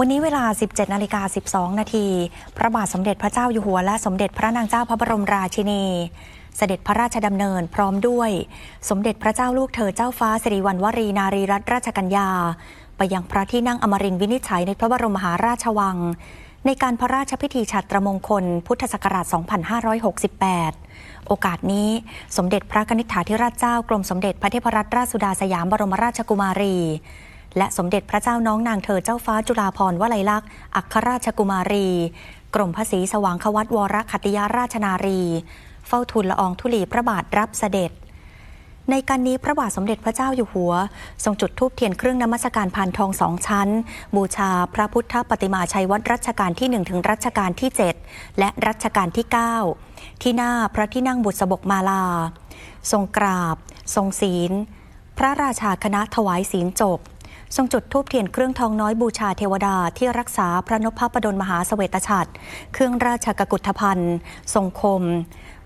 วันนี้เวลา 17นาฬิกา12 นาที พระบาทสมเด็จพระเจ้าอยู่หัวและสมเด็จพระนางเจ้าพระบรมราชินี เสด็จพระราชดำเนินพร้อมด้วย สมเด็จพระเจ้าลูกเธอเจ้าฟ้าสิริวัณวรีนารีรัตนราชกัญญา ไปยังพระที่นั่งอมรินทร์วินิจฉัยในพระบรมมหาราชวัง ในการพระราชพิธีฉัตรมงคล พุทธศักราช 2568 โอกาสนี้สมเด็จพระนิษฐาธิราชเจ้ากรมสมเด็จพระเทพรัตนราชสุดาสยามบรมราชกุมารี และสมเด็จพระเจ้าน้องนางเธอเจ้าฟ้าจุฬาภรณ์วลัยลักษณ์อัครราชกุมารี กรมพระศรีสว่างควัตวรคัตติยาราชนารี เฝ้าทูลละอองธุลีพระบาทรับเสด็จ ในการนี้พระบาทสมเด็จพระเจ้าอยู่หัว ทรงจุดธูปเทียนเครื่องนมัสการพานทองสองชั้น บูชาพระพุทธปฏิมาชัยวัดรัชกาลที่1ถึงรัชกาลที่ 7 และรัชกาลที่ 9 ที่หน้าพระที่นั่งบุษบกมาลา ทรงกราบ ทรงศีล พระราชาคณะถวายศีลจบ ทรงจุดทูบเทียนเครื่องทองน้อยบูชาเทวดาที่รักษาพระนพพดลมหาเสวตฉัตรเครื่องราชกกุฏภัณฑ์ทรงคม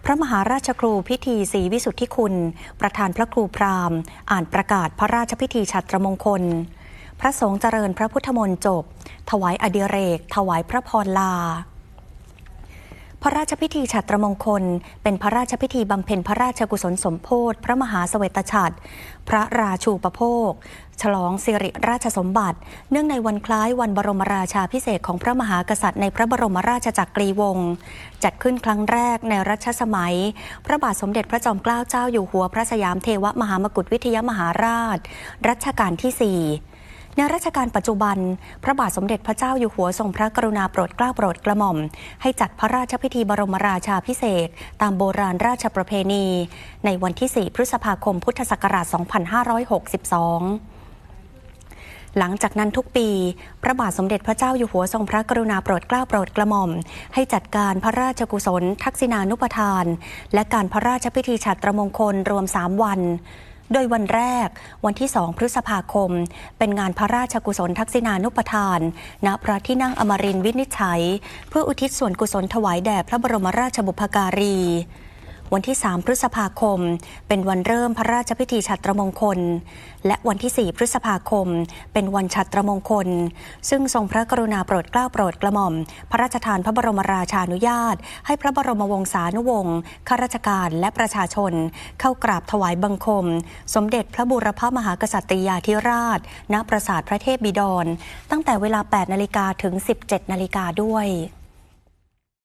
พระมหาราชครูพิธีศรีวิสุทธิคุณ ประธานพระครูพราหมณ์ อ่านประกาศพระราชพิธีฉัตรมงคล พระสงฆ์เจริญพระพุทธมนต์จบ ถวายอดิเรก ถวายพระพรลา พระราชพิธีฉัตรมงคล เป็นพระราชพิธีบำเพ็ญพระราชกุศลสมโพธิพระมหาเสวตฉัตรพระราชูปโภค ฉลองสิริราชสมบัติ เนื่องในวันคล้ายวันบรมราชาพิเศษของพระมหากษัตริย์ในพระบรมราชจักรีวงศ์จัดขึ้นครั้งแรกในรัชสมัย พระบาทสมเด็จพระจอมเกล้าเจ้าอยู่หัวพระสยามเทวมหามกุฏวิทยมหาราช รัชกาลที่สี่ ในรัชกาลปัจจุบัน พระบาทสมเด็จพระเจ้าอยู่หัวทรงพระกรุณาโปรดเกล้าโปรดกระหม่อม ให้จัดพระราชพิธีบรมราชาพิเศษ ตามโบราณราชประเพณี ในวันที่ 4 พฤษภาคมพุทธศักราช 2562หลังจากนั้นทุกปี พระบาทสมเด็จพระเจ้าอยู่หัวทรงพระกรุณาโปรดเกล้าโปรดกระหม่อม ให้จัดการพระราชกุศล ทักษิณานุปทาน และการพระราชพิธีฉัตรมงคลรวม 3 วัน โดยวันแรกวันที่ 2 พฤษภาคม เป็นงานพระราชกุศลทักษิณานุปทาน ณพระที่นั่งอมรินวินิจฉัย เพื่ออุทิศส่วนกุศลถวายแด่พระบรมราชบุพการี วันที่ 3 พฤษภาคม เป็นวันเริ่มพระราชพิธีฉัตรมงคล และวันที่ 4 พฤษภาคม เป็นวันฉัตรมงคล ซึ่งทรงพระกรุณาโปรดเกล้าโปรดกระหม่อม พระราชทานพระบรมราชานุญาต ให้พระบรมวงศานุวงศ์ข้าราชการและประชาชน เข้ากราบถวายบังคม สมเด็จพระบูรพมหากษัตริยาธิราช ณ ปราสาทพระเทพบิดร ตั้งแต่เวลา 8 นาฬิกาถึง 17 นาฬิกาด้วย